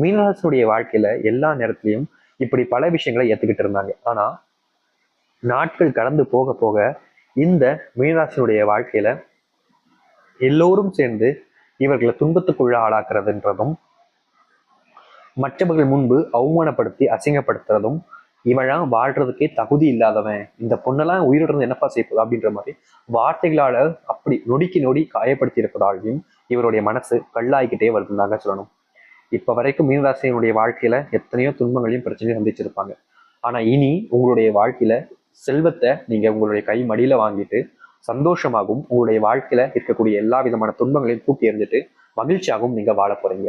மீனராசனுடைய வாழ்க்கையில எல்லா நேரத்திலையும் இப்படி பல விஷயங்களை ஏத்துக்கிட்டு இருந்தாங்க. ஆனா நாட்கள் கடந்து போக போக இந்த மீனராசனுடைய வாழ்க்கையில எல்லோரும் சேர்ந்து இவர்களை துன்பத்துக்குள்ள ஆளாக்குறதுன்றதும் மற்றவர்கள் முன்பு அவமானப்படுத்தி அசிங்கப்படுத்துறதும் இவெல்லாம் வாழ்றதுக்கே தகுதி இல்லாதவன் இந்த பொண்ணெல்லாம் உயிரிழந்து என்னப்பா செய்ய அப்படின்ற மாதிரி வார்த்தைகளால அப்படி நொடிக்கு நொடி காயப்படுத்தி இருப்பதாலையும் இவருடைய மனசு கல்லாய்கிட்டே வருதுந்தாங்க சொல்லணும். இப்ப வரைக்கும் மீனராசியினுடைய வாழ்க்கையில எத்தனையோ துன்பங்களையும் பிரச்சனையும் சந்திச்சிருப்பாங்க. ஆனா இனி உங்களுடைய வாழ்க்கையில செல்வத்தை நீங்க உங்களுடைய கை மடியில வாங்கிட்டு சந்தோஷமாகவும் உங்களுடைய வாழ்க்கையில இருக்கக்கூடிய எல்லா விதமான துன்பங்களையும் தூக்கி எறிஞ்சிட்டு மகிழ்ச்சியாகவும் நீங்க வாழ போறீங்க.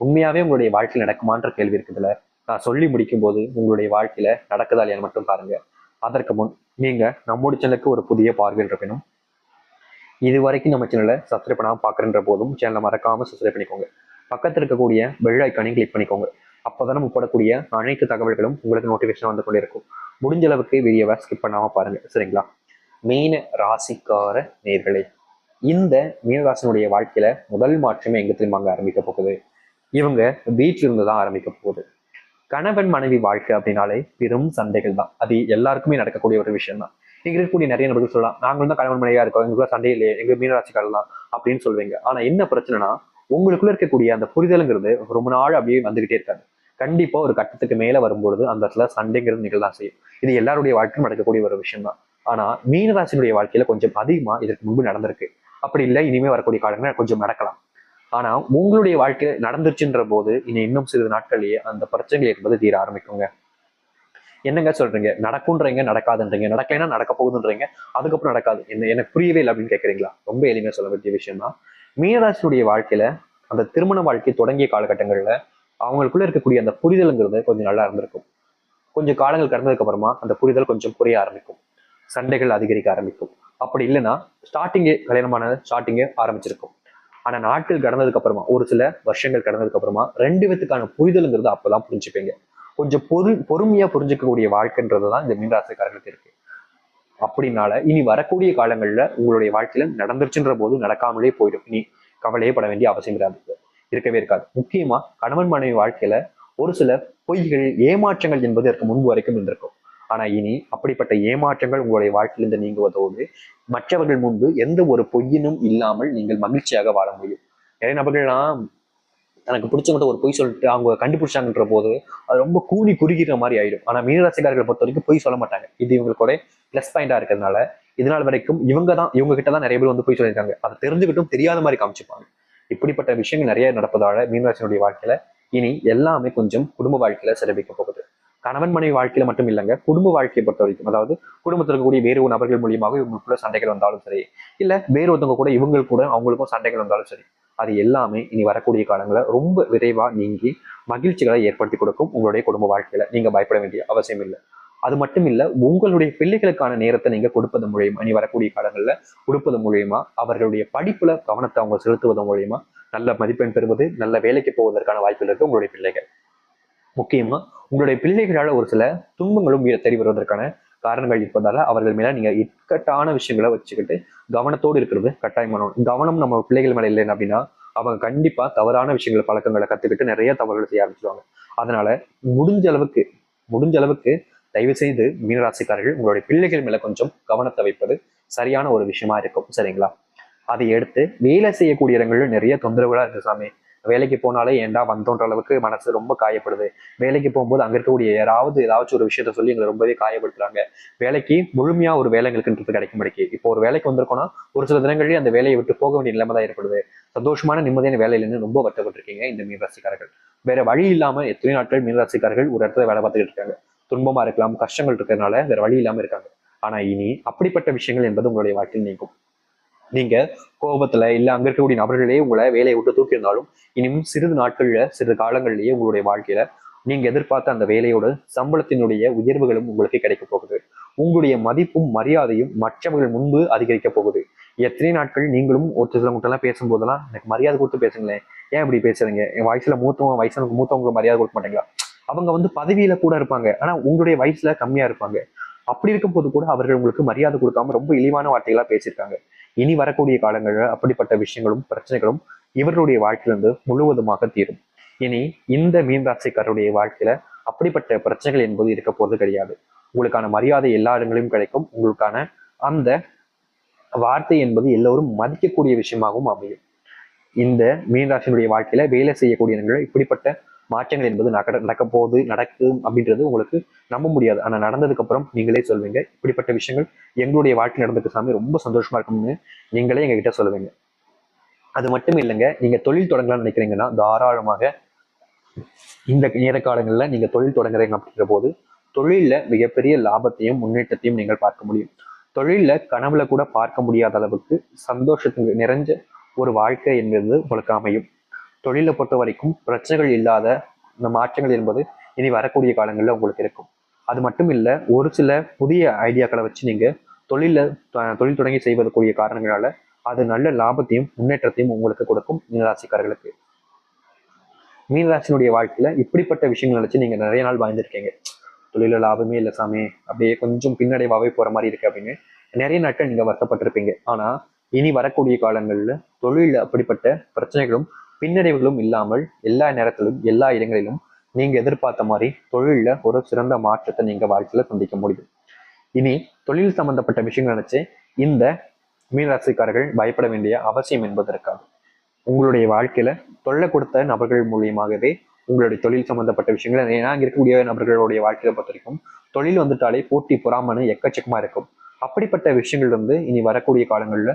உண்மையாவே உங்களுடைய வாழ்க்கையில் நடக்குமான்ற கேள்வி இருக்குதுல நான் சொல்லி முடிக்கும் போது உங்களுடைய வாழ்க்கையில நடக்குதா இல்லையான்னு மட்டும் பாருங்க. அதற்கு முன் நீங்க நம்முடைய சேனலுக்கு ஒரு புதிய பார்வையில் இருக்கணும் இது வரைக்கும் நம்ம சேனலை சப்ஸ்கிரைப் பண்ணாமல் பார்க்குறன்ற போதும் சேனலை மறக்காம சப்ஸ்கிரைப் பண்ணிக்கோங்க. பக்கத்தில் இருக்கக்கூடிய பெல் ஐக்கானையும் கிளிக் பண்ணிக்கோங்க. அப்போதான் நம்ம போடக்கூடிய அனைத்து தகவல்களும் உங்களுக்கு நோட்டிஃபிகேஷன் வந்து கொண்டே இருக்கும் முடிஞ்ச அளவுக்கு வீடியோவை ஸ்கிப் பண்ணாம பாருங்க சரிங்களா? மீன ராசிக்கார நேர்களே இந்த மீனராசினுடைய வாழ்க்கையில முதல் மாற்றமே எங்க திரும்பாங்க ஆரம்பிக்க போகுது? இவங்க வீட்டில இருந்து தான் ஆரம்பிக்க போகுது. கணவன் மனைவி வாழ்க்கை அப்படின்னாலே பெரும் சண்டைகள் தான். அது எல்லாருக்குமே நடக்கக்கூடிய ஒரு விஷயம் தான். இங்க இருக்கக்கூடிய நிறைய நபர்கள் சொல்லலாம் நாங்களும் தான் கணவன் மனைவியா இருக்கோம் எங்களுக்குள்ள சண்டை இல்லையே எங்க மீனராசிக்காரலாம் அப்படின்னு சொல்வீங்க ஆனா என்ன பிரச்சனைனா உங்களுக்குள்ள இருக்கக்கூடிய அந்த புரிதலுங்கிறது ரொம்ப நாள் அப்படியே வந்துகிட்டே இருக்காது. கண்டிப்பா ஒரு கட்டத்துக்கு மேல வரும்பொழுது அந்த இடத்துல சண்டைங்கிறது நிகழ்தான் செய்யும். இது எல்லாருடைய வாழ்க்கையும் நடக்கக்கூடிய ஒரு விஷயம் தான் ஆனா மீனராசினுடைய வாழ்க்கையில கொஞ்சம் அதிகமா இதற்கு முன்பு நடந்திருக்கு. அப்படி இல்லை இனிமே வரக்கூடிய காலங்கள் கொஞ்சம் நடக்கலாம். ஆனா உங்களுடைய வாழ்க்கையில நடந்துருச்சுன்ற போது இனி இன்னும் சிறிது நாட்கள்லயே அந்த பிரச்சனைகள் என்பது தீர ஆரம்பிக்குங்க. என்னங்க சொல்றீங்க? நடக்குன்றீங்க நடக்காதுன்றீங்க. நடக்கலைன்னா நடக்க போகுதுன்றீங்க அதுக்கப்புறம் நடக்காது. என்ன எனக்கு புரியவே இல்லை அப்படின்னு கேட்குறீங்களா? ரொம்ப எளிமையா சொல்ல வேண்டிய விஷயம் தான் மீனராசியுடைய வாழ்க்கையில அந்த திருமண வாழ்க்கை தொடங்கிய காலகட்டங்கள்ல அவங்களுக்குள்ள இருக்கக்கூடிய அந்த புரிதலுங்கிறது கொஞ்சம் நல்லா இருந்திருக்கும். கொஞ்சம் காலங்கள் கடந்ததுக்கு அப்புறமா அந்த புரிதல் கொஞ்சம் குறைய ஆரம்பிக்கும். சண்டைகள் அதிகரிக்க ஆரம்பிக்கும். அப்படி இல்லைன்னா ஸ்டார்டிங்கே கல்யாணமான ஸ்டார்டிங்கே ஆரம்பிச்சிருக்கும். ஆனா நாட்கள் கடந்ததுக்கு அப்புறமா ஒரு சில வருஷங்கள் கடந்ததுக்கு அப்புறமா ரெண்டு விதத்துக்கான புரிதலுங்கிறது அப்பதான் புரிஞ்சுப்பீங்க. கொஞ்சம் பொறு பொறுமையா புரிஞ்சுக்கக்கூடிய வாழ்க்கைன்றது தான் இந்த மீனராசிக்காரர்களுக்கு இருக்கு. அப்படினால இனி வரக்கூடிய காலங்கள்ல உங்களுடைய வாழ்க்கையில நடந்துருச்சுன்ற போது நடக்காமலே போயிடும். இனி கவலையே பட வேண்டிய அவசியம் இருக்காது இருக்கவே இருக்காது. முக்கியமா கணவன் மனைவி வாழ்க்கையில ஒரு சில பொய்கள் ஏமாற்றங்கள் என்பது இதற்கு முன்பு வரைக்கும் இருந்திருக்கும். ஆனா இனி அப்படிப்பட்ட ஏமாற்றங்கள் உங்களுடைய வாழ்க்கையிலிருந்து நீங்குவதோடு மற்றவர்கள் முன்பு எந்த ஒரு பொய்யினும் இல்லாமல் நீங்கள் மகிழ்ச்சியாக வாழ முடியும். நிறைய நபர்கள்லாம் தனக்கு பிடிச்சவங்கிட்ட ஒரு பொய் சொல்லிட்டு அவங்க கண்டுபிடிச்சாங்கன்ற போது அது ரொம்ப கூனி குறுகிற மாதிரி ஆயிடும். ஆனா மீனராசிக்காரர்களை பொறுத்த வரைக்கும் பொய் சொல்ல மாட்டாங்க. இது இவங்களுக்கோட ப்ளஸ் பாயிண்டா இருக்கிறதுனால இதனால் வரைக்கும் இவங்க தான் இவங்க கிட்ட தான் நிறைய பேர் வந்து போய் சொல்லியிருக்காங்க. அதை தெரிஞ்சுக்கிட்டும் தெரியாத மாதிரி காமிச்சுப்பாங்க. இப்படிப்பட்ட விஷயங்கள் நிறைய நடப்பதால மீனராசினுடைய வாழ்க்கையில இனி எல்லாமே கொஞ்சம் குடும்ப வாழ்க்கையில சிறப்பிக்க போகுது. கணவன் மனைவி வாழ்க்கையில மட்டும் இல்லைங்க குடும்ப வாழ்க்கையை பொறுத்த வரைக்கும் அதாவது குடும்பத்தில் இருக்கக்கூடிய வேறு நபர்கள் மூலியமாக இவங்களுக்குள்ள சண்டைகள் வந்தாலும் சரி இல்ல வேறு ஒருத்தவங்க கூட இவங்களுக்கு கூட அவங்களுக்கும் சண்டைகள் வந்தாலும் சரி அது எல்லாமே இனி வரக்கூடிய காலங்களில் ரொம்ப விரைவா நீங்கி மகிழ்ச்சிகளை ஏற்படுத்தி கொடுக்கும் உங்களுடைய குடும்ப வாழ்க்கையில. நீங்க பயப்பட வேண்டிய அவசியம் இல்லை. அது மட்டும் இல்ல உங்களுடைய பிள்ளைகளுக்கான நேரத்தை நீங்க கொடுப்பது மூலியமா இனி வரக்கூடிய காலங்கள்ல கொடுப்பது மூலியமா அவர்களுடைய படிப்புல கவனத்தை அவங்க செலுத்துவதன் மூலியமா நல்ல மதிப்பெண் பெறுவது நல்ல வேலைக்கு போவதற்கான வாய்ப்புகள் இருக்கு உங்களுடைய பிள்ளைகள். முக்கியமா உங்களுடைய பிள்ளைகளால ஒரு சில துன்பங்களும் வீர தேடி வருவதற்கான காரணங்கள் இருப்பதால அவர்கள் மேல நீங்க இக்கட்டான விஷயங்களை வச்சுக்கிட்டு கவனத்தோடு இருக்கிறது கட்டாயமான கவனம் நம்ம பிள்ளைகள் மேல இல்லைன்னு அப்படின்னா அவங்க கண்டிப்பா தவறான விஷயங்களை பழக்கங்களை கத்துக்கிட்டு நிறைய தவறுகள் செய்ய ஆரம்பிச்சிருவாங்க. அதனால முடிஞ்ச அளவுக்கு முடிஞ்ச அளவுக்கு தயவு செய்து மீனராசிக்காரர்கள் உங்களுடைய பிள்ளைகள் மேல கொஞ்சம் கவனத்தை வைப்பது சரியான ஒரு விஷயமா இருக்கும். சரிங்களா? அதை எடுத்து வேலை செய்யக்கூடிய இடங்கள்ல நிறைய தொந்தரவுகளா இருக்கு சாமி. வேலைக்கு போனாலே ஏன்டா வந்தோன்ற அளவுக்கு மனசு ரொம்ப காயப்படுது. வேலைக்கு போகும்போது அங்க இருக்கக்கூடிய யாராவது ஏதாச்சும் ஒரு விஷயத்த சொல்லி எங்களை ரொம்பவே காயப்படுத்துறாங்க. வேலைக்கு முழுமையா ஒரு வேலை எங்களுக்குன்றது கிடைக்க மாட்டேங்குது இப்போ ஒரு வேலைக்கு வந்திருக்கோம்னா ஒரு சில தினங்களே அந்த வேலையை விட்டு போக வேண்டிய நிலைமை தான் ஏற்படுது. சந்தோஷமான நிம்மதியான வேலையிலேருந்து ரொம்ப வருத்தப்பட்டிருக்கீங்க இந்த மீனராசிக்காரர்கள். வேற வழி இல்லாம எத்தனை நாட்கள் மீனராசிக்காரர்கள் ஒரு இடத்துல வேலை பார்த்துட்டு இருக்காங்க. துன்பமா இருக்கலாம் கஷ்டங்கள் இருக்கிறதுனால வேற வழி இல்லாம இருக்காங்க. ஆனா இனி அப்படிப்பட்ட விஷயங்கள் என்பது உங்களுடைய வாழ்க்கையில் நீங்கும். நீங்க கோபத்துல இல்ல அங்க இருக்கக்கூடிய நபர்களே உங்களை வேலையை விட்டு தூக்கியிருந்தாலும் இனியும் சிறிது நாட்கள்ல சிறிது காலங்களிலேயே உங்களுடைய வாழ்க்கையில நீங்க எதிர்பார்த்த அந்த வேலையோட சம்பளத்தினுடைய உயர்வுகளும் உங்களுக்கு கிடைக்க போகுது. உங்களுடைய மதிப்பும் மரியாதையும் மற்றவர்கள் முன்பு அதிகரிக்க போகுது. எத்தனை நாட்கள் நீங்களும் ஒருத்தர் எல்லாம் பேசும்போதெல்லாம் எனக்கு மரியாதை கொடுத்து பேசுங்களேன். ஏன் இப்படி பேசுறீங்க? என் வயசுல மூத்தவங்க வயசுல மூத்தவங்களுக்கு மரியாதை கொடுக்க மாட்டீங்களா? அவங்க வந்து பதவியில கூட இருப்பாங்க. ஆனா உங்களுடைய வயசுல கம்மியா இருப்பாங்க. அப்படி இருக்கும் போது கூட அவர்கள் உங்களுக்கு மரியாதை கொடுக்காம ரொம்ப இழிவான வார்த்தைகளா பேசியிருக்காங்க. இனி வரக்கூடிய காலங்களில் அப்படிப்பட்ட விஷயங்களும் பிரச்சனைகளும் இவர்களுடைய வாழ்க்கையிலிருந்து முழுவதுமாக தீரும். இனி இந்த மீன்ராசிக்காரருடைய வாழ்க்கையில அப்படிப்பட்ட பிரச்சனைகள் என்பது இருக்க போறது கிடையாது. உங்களுக்கான மரியாதை எல்லா இடங்களிலும் கிடைக்கும். உங்களுக்கான அந்த வார்த்தை என்பது எல்லோரும் மதிக்கக்கூடிய விஷயமாகவும் அமையும். இந்த மீனராசினுடைய வாழ்க்கையில வேலை செய்யக்கூடிய இடங்களில் இப்படிப்பட்ட மாற்றங்கள் என்பது நட நடக்க போகுது நடக்கும் அப்படின்றது உங்களுக்கு நம்ப முடியாது. ஆனா நடந்ததுக்கு அப்புறம் நீங்களே சொல்வீங்க இப்படிப்பட்ட விஷயங்கள் எங்களுடைய வாழ்க்கை நடந்ததுக்கு சாமி. ரொம்ப சந்தோஷமா இருக்கும்னு நீங்களே எங்ககிட்ட சொல்லுவீங்க. அது மட்டும் இல்லைங்க நீங்க தொழில் தொடங்கலாம்னு நினைக்கிறீங்கன்னா தாராளமாக இந்த நேர காலங்களில் நீங்க தொழில் தொடங்குறீங்க அப்படிங்கிற போது தொழிலில் மிகப்பெரிய லாபத்தையும் முன்னேற்றத்தையும் நீங்கள் பார்க்க முடியும். தொழிலில் கனவுல கூட பார்க்க முடியாத அளவுக்கு சந்தோஷத்துக்கு நிறைஞ்ச ஒரு வாழ்க்கை என்பது உங்களுக்கு அமையும். தொழிலை பொறுத்த வரைக்கும் பிரச்சனைகள் இல்லாத இந்த மாற்றங்கள் என்பது இனி வரக்கூடிய காலங்களில் உங்களுக்கு இருக்கும். அது மட்டும் இல்லை ஒரு சில புதிய ஐடியாக்களை வச்சு நீங்க தொழில தொழில் தொடங்கி செய்வதற்குரிய காரணங்களால அது நல்ல லாபத்தையும் முன்னேற்றத்தையும் உங்களுக்கு கொடுக்கும் மீனராசிக்காரர்களுக்கு. மீனராசினுடைய வாழ்க்கையில இப்படிப்பட்ட விஷயங்கள் நினச்சி நீங்க நிறைய நாள் வாழ்ந்திருக்கீங்க. தொழில லாபமே இல்லை சாமி அப்படியே கொஞ்சம் பின்னடைவாவே போற மாதிரி இருக்கு அப்படின்னு நிறைய நாட்கள் நீங்க வருத்தப்பட்டிருப்பீங்க. ஆனா இனி வரக்கூடிய காலங்கள்ல தொழில அப்படிப்பட்ட பிரச்சனைகளும் பின்னடைவுகளும் இல்லாமல் எல்லா நேரத்திலும் எல்லா இடங்களிலும் நீங்க எதிர்பார்த்த மாதிரி தொழில்ல ஒரு சிறந்த மாற்றத்தை நீங்க வாழ்க்கையில சந்திக்க முடியும். இனி தொழில் சம்பந்தப்பட்ட விஷயங்கள் நினைச்சு இந்த மீனராசிக்காரர்கள் பயப்பட வேண்டிய அவசியம் என்பது இருக்காது உங்களுடைய வாழ்க்கையில தொல்லை கொடுத்த நபர்கள் மூலியமாகவே உங்களுடைய தொழில் சம்பந்தப்பட்ட விஷயங்கள் ஏன்னா இங்க இருக்கக்கூடிய நபர்களுடைய வாழ்க்கையை பொறுத்த வரைக்கும் தொழில் வந்துட்டாலே போட்டி பொறாமனு எக்கச்சக்கமா இருக்கும். அப்படிப்பட்ட விஷயங்கள் வந்து இனி வரக்கூடிய காலங்களில்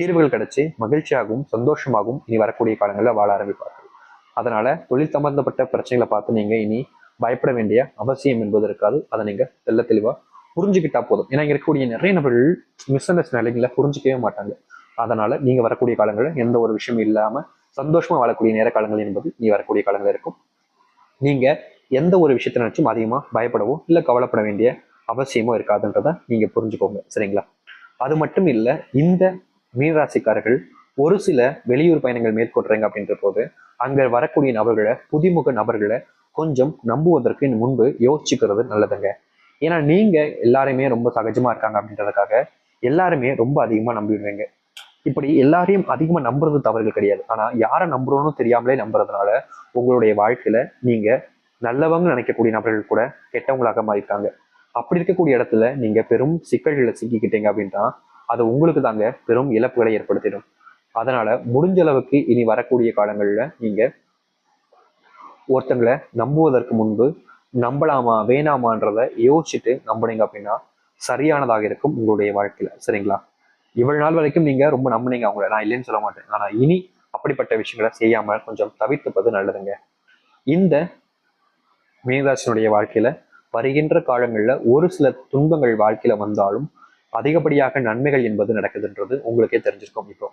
தீர்வுகள் கிடைச்சி மகிழ்ச்சியாகவும் சந்தோஷமாகவும் இனி வரக்கூடிய காலங்களில் வாழ ஆரம்பிப்பார்கள். அதனால தொழில் சம்பந்தப்பட்ட பிரச்சனைகளை பார்த்து நீங்க இனி பயப்பட வேண்டிய அவசியம் என்பது இருக்காது. அதை நீங்க தெல்ல தெளிவா புரிஞ்சுக்கிட்டா போதும். ஏன்னா இங்க இருக்கக்கூடிய நிறைய நபர்கள் மிஸ் அண்டர்ஸ்டாண்டிங்ல புரிஞ்சுக்கவே மாட்டாங்க. அதனால நீங்க வரக்கூடிய காலங்களில் எந்த ஒரு விஷயம் இல்லாம சந்தோஷமா வாழக்கூடிய நேர காலங்கள் என்பது நீ வரக்கூடிய காலங்கள் இருக்கும். நீங்க எந்த ஒரு விஷயத்தை நினைச்சும் அதிகமா பயப்படவோ இல்ல கவலைப்பட வேண்டிய அவசியமோ இருக்காதுன்றத நீங்க புரிஞ்சுக்கோங்க. சரிங்களா? அது மட்டும் இல்ல இந்த மீனராசிக்காரர்கள் ஒரு சில வெளியூர் பயணங்கள் மேற்கொள்றீங்க அப்படின்ற போது அங்கே வரக்கூடிய நபர்களை புதுமுக நபர்களை கொஞ்சம் நம்புவதற்கு முன்பு யோசிச்சுக்கிறது நல்லதுங்க. ஏன்னா நீங்க எல்லாருமே ரொம்ப சகஜமா இருக்காங்க அப்படின்றதுக்காக எல்லாருமே ரொம்ப அதிகமா நம்பிடுவீங்க. இப்படி எல்லாரையும் அதிகமா நம்புறது தவறுகள் கிடையாது. ஆனா யாரை நம்புறோன்னு தெரியாமலே நம்புறதுனால உங்களுடைய வாழ்க்கையில நீங்க நல்லவங்க நினைக்கக்கூடிய நபர்கள் கூட கெட்டவங்களாக மாறிட்டாங்க அப்படி இருக்கக்கூடிய இடத்துல நீங்க பெரும் சிக்கல்களை சிக்கிக்கிட்டீங்க அப்படின்னா அது உங்களுக்கு தாங்க பெரும் இழப்புகளை ஏற்படுத்திடும். அதனால முடிஞ்ச அளவுக்கு இனி வரக்கூடிய காலங்கள்ல நீங்க ஒருத்தங்களை நம்புவதற்கு முன்பு நம்பலாமா வேணாமான்றத யோசிச்சுட்டு நம்புனீங்க அப்படின்னா சரியானதாக இருக்கும் உங்களுடைய வாழ்க்கையில. சரிங்களா? இவ்வளவு நாள் வரைக்கும் நீங்க ரொம்ப நம்புனீங்க அவங்கள. நான் இல்லைன்னு சொல்ல மாட்டேன். ஆனா இனி அப்படிப்பட்ட விஷயங்களை செய்யாம கொஞ்சம் தவிர்த்துப்பது நல்லதுங்க. இந்த மீனராசினுடைய வாழ்க்கையில வருகின்ற காலங்கள்ல ஒரு சில துன்பங்கள் வாழ்க்கையில வந்தாலும் அதிகப்படியாக நன்மைகள் என்பது நடக்குதுன்றது உங்களுக்கே தெரிஞ்சிருக்கும் இப்போ.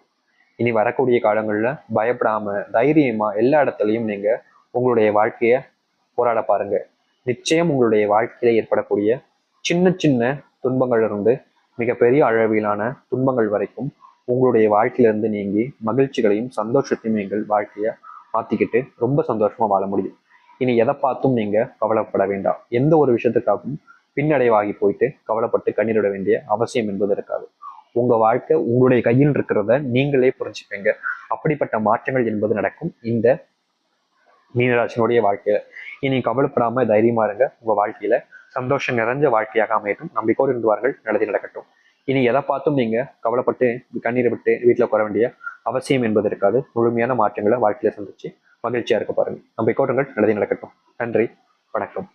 இனி வரக்கூடிய காலங்களில் பயப்படாம தைரியமா எல்லா இடத்துலையும் நீங்க உங்களுடைய வாழ்க்கைய போராட பாருங்க. நிச்சயம் உங்களுடைய வாழ்க்கையில ஏற்படக்கூடிய சின்ன சின்ன துன்பங்கள்ல இருந்து மிகப்பெரிய அளவிலான துன்பங்கள் வரைக்கும் உங்களுடைய வாழ்க்கையிலிருந்து நீங்கி மகிழ்ச்சிகளையும் சந்தோஷத்தையும் நீங்கள் வாழ்க்கையை மாத்திக்கிட்டு ரொம்ப சந்தோஷமா வாழ முடியும். இனி எதை பார்த்தும் நீங்க கவலைப்பட வேண்டாம். எந்த ஒரு விஷயத்துக்காகவும் பின்னடைவாகி போயிட்டு கவலைப்பட்டு கண்ணீரிட வேண்டிய அவசியம் என்பது இருக்காது உங்க வாழ்க்கை உங்களுடைய கையில் இருக்கிறத நீங்களே புரிஞ்சுப்பீங்க. அப்படிப்பட்ட மாற்றங்கள் என்பது நடக்கும். இந்த மீனராசினுடைய வாழ்க்கையில இனி கவலைப்படாம தைரியமா இருங்க. உங்க வாழ்க்கையில சந்தோஷம் நிறைஞ்ச வாழ்க்கையாக அமையட்டும். நம்பிக்கோடு இருந்துவார்கள். நடத்தி நடக்கட்டும். இனி எதை பார்த்தும் நீங்க கவலைப்பட்டு கண்ணீரை விட்டு வீட்டில் உட்கார வேண்டிய அவசியம் என்பது இருக்காது முழுமையான மாற்றங்களை வாழ்க்கையில சந்திச்சு மகிழ்ச்சியா இருக்க பாருங்க. நம்பிக்கோடுங்கள் நடத்தி நடக்கட்டும். நன்றி. வணக்கம்.